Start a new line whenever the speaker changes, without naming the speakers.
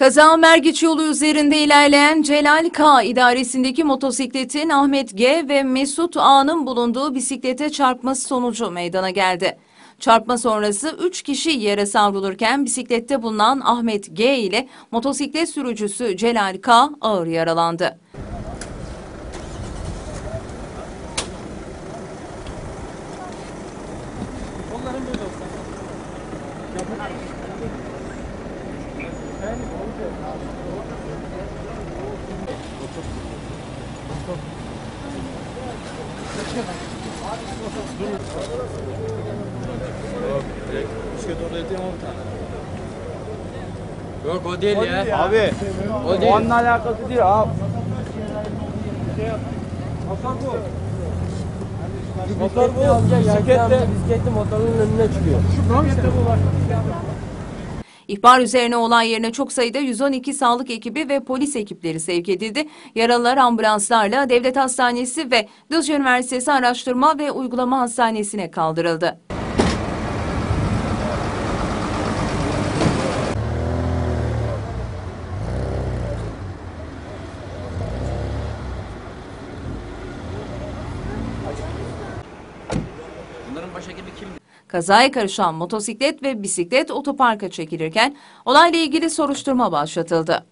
Kaza Mergiç yolu üzerinde ilerleyen Celal K idaresindeki motosikletin Ahmet G ve Mesut A'nın bulunduğu bisiklete çarpması sonucu meydana geldi. Çarpma sonrası 3 kişi yere savrulurken bisiklette bulunan Ahmet G ile motosiklet sürücüsü Celal K ağır yaralandı.
Yok o değil ya.
Abi
O değil.
onunla alakası değil abi. Motor bu. Bisiklette.
Bisikletli motorun önüne çıkıyor.
İhbar üzerine olay yerine çok sayıda 112 sağlık ekibi ve polis ekipleri sevk edildi. Yaralılar ambulanslarla devlet hastanesi ve Düzce Üniversitesi Araştırma ve Uygulama Hastanesi'ne kaldırıldı.
Bunların başhekimi kimdi?
Kazaya karışan motosiklet ve bisiklet otoparka çekilirken olayla ilgili soruşturma başlatıldı.